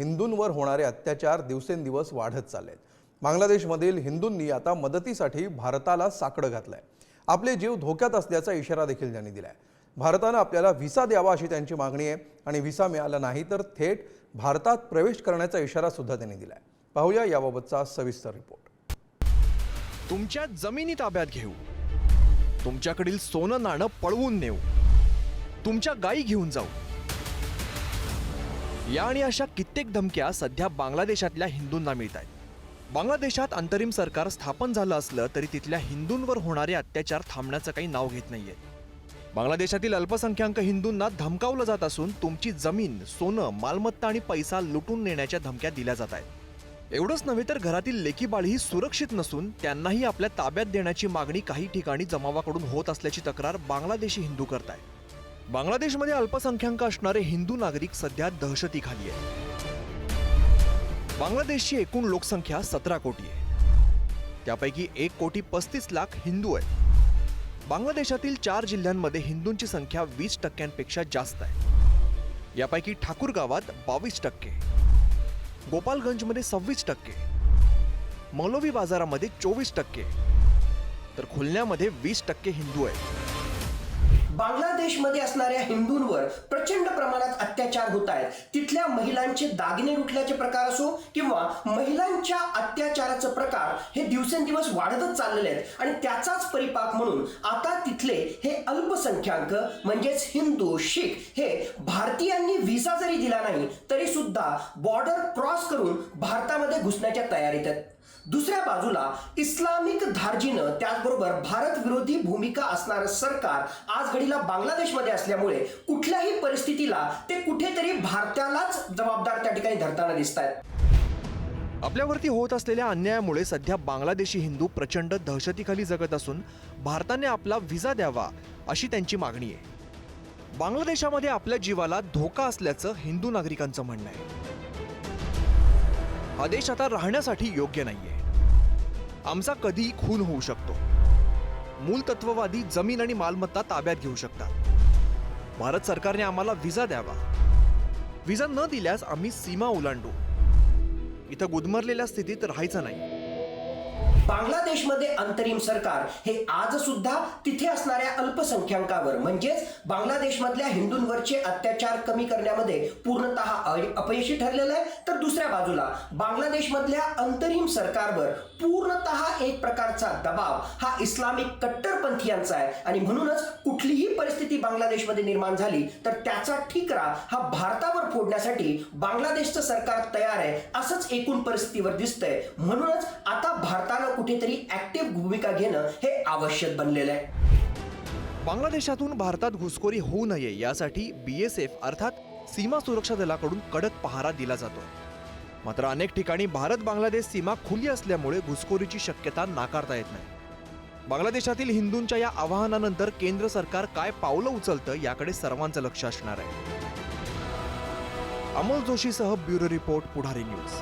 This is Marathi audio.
हिंदूंवर होणारे अत्याचार दिवसेंदिवस वाढत चाललेत. बांगलादेशमधील हिंदूंनी आता मदतीसाठी भारताला साकडं घातलंय. आपले जीव धोक्यात असल्याचा इशारा देखील त्यांनी दिलाय. भारतानं आपल्याला व्हिसा द्यावा अशी त्यांची मागणी आहे आणि व्हिसा मिळाला नाही तर थेट भारतात प्रवेश करण्याचा इशारा सुद्धा त्यांनी दिलाय. पाहूया याबाबतचा सविस्तर रिपोर्ट. तुमच्या जमिनी ताब्यात घेऊ. तुमच्याकडील सोनं नाणं पळवून नेऊ. तुमच्या गायी घेऊन जाऊ. या आणि अशा कित्येक धमक्या सध्या बांगलादेशातल्या हिंदूंना मिळत आहेत बांगलादेशात अंतरिम सरकार स्थापन झालं असलं तरी तिथल्या हिंदूंवर होणारे अत्याचार थांबण्याचं काही नाव घेत नाहीये. बांगलादेशातील अल्पसंख्याक हिंदूंना धमकावलं जात असून तुमची जमीन सोनं मालमत्ता आणि पैसा लुटून नेण्याच्या धमक्या दिल्या जात आहेत. एवढंच नव्हे तर घरातील लेकीबाळही सुरक्षित नसून त्यांनाही आपल्या ताब्यात देण्याची मागणी काही ठिकाणी जमावाकडून होत असल्याची तक्रार बांगलादेशी हिंदू करत आहेत बांगलादेशमध्ये अल्पसंख्याक असणारे हिंदू नागरिक सध्या दहशतीखाली आहे बांगलादेशची एकूण लोकसंख्या सतरा कोटी आहे. त्यापैकी एक कोटी पस्तीस लाख हिंदू आहेत. बांगलादेशातील चार जिल्ह्यांमध्ये हिंदूंची संख्या वीस टक्क्यांपेक्षा जास्त आहे. यापैकी ठाकूर गावात बावीस टक्के गोपालगंजमध्ये सव्वीस टक्के मौलवी बाजारामध्ये चोवीस टक्के तर खुलण्यामध्ये वीस टक्के हिंदू आहेत. बांगलादेशमध्ये असणाऱ्या हिंदूंवर प्रचंड प्रमाणात अत्याचार होत आहेत. तिथल्या महिलांचे दागिने लुटल्याचे प्रकार असो किंवा महिलांच्या अत्याचाराचे प्रकार हे दिवसेंदिवस वाढतच चाललेले आहेत. आणि त्याचाच परिपाक म्हणून आता तिथले हे अल्पसंख्याक म्हणजेच हिंदू शीख हे भारतीयांनी व्हिसा जरी दिला नाही तरी सुद्धा बॉर्डर क्रॉस करून भारतामध्ये घुसण्याच्या तयारीत आहेत. दुसऱ्या बाजूला इस्लामिक धार्जीनं त्याचबरोबर भारत विरोधी भूमिका असणारं सरकार आज घडीला बांगलादेशमध्ये असल्यामुळे कुठल्याही परिस्थितीला ते कुठेतरी भारतालाच जबाबदार त्या ठिकाणी धरताना दिसत आहेत आपल्यावरती होत असलेल्या अन्यायामुळे सध्या बांगलादेशी हिंदू प्रचंड दहशतीखाली जगत असून भारताने आपला व्हिसा द्यावा अशी त्यांची मागणी आहे. बांगलादेशामध्ये आपल्या जीवाला धोका असल्याचं हिंदू नागरिकांचं म्हणणं आहे. हा देश आता राहण्यासाठी योग्य नाहीये. आमचा कधीही खून होऊ शकतो. मूल तत्ववादी जमीन आणि मालमत्ता ताब्यात घेऊ शकतात. भारत सरकारने आम्हाला व्हिसा द्यावा. व्हिसा न दिल्यास आम्ही सीमा ओलांडू. इथं गुदमरलेल्या स्थितीत राहायचं नाही. बांगलादेशमध्ये अंतरिम सरकार हे आज सुद्धा तिथे असणाऱ्या अल्पसंख्याकावर म्हणजेच बांगलादेशमधल्या हिंदूंवरचे अत्याचार कमी करण्यामध्ये पूर्णतः अपयशी ठरलेलं आहे. तर दुसऱ्या बाजूला बांगलादेशमधल्या अंतरिम सरकारवर पूर्णतः एक प्रकारचा दबाव हा इस्लामिक कट्टरपंथीयांचा आहे. आणि म्हणूनच कुठलीही परिस्थिती बांगलादेशमध्ये निर्माण झाली तर त्याचा ठिकरा हा भारतावर फोडण्यासाठी बांगलादेशचं सरकार तयार आहे असंच एकूण परिस्थितीवर दिसतंय. म्हणूनच आता भारतानं कुठेतरी ऍक्टिव्ह भूमिका घेणं हे आवश्यक बनलेलं आहे. बांगलादेशातून भारतात घुसखोरी होऊ नये यासाठी बीएसएफ अर्थात सीमा सुरक्षा दलाकडून कडक पहारा दिला जातो. मात्र अनेक ठिकाणी भारत बांगलादेश सीमा खुली असल्यामुळे घुसखोरीची शक्यता नाकारता येत नाही. बांगलादेशातील हिंदूंच्या या आवाहनानंतर केंद्र सरकार काय पावलं उचलतं याकडे सर्वांचं लक्ष असणार आहे. अमोल जोशीसह ब्युरो रिपोर्ट पुढारी न्यूज.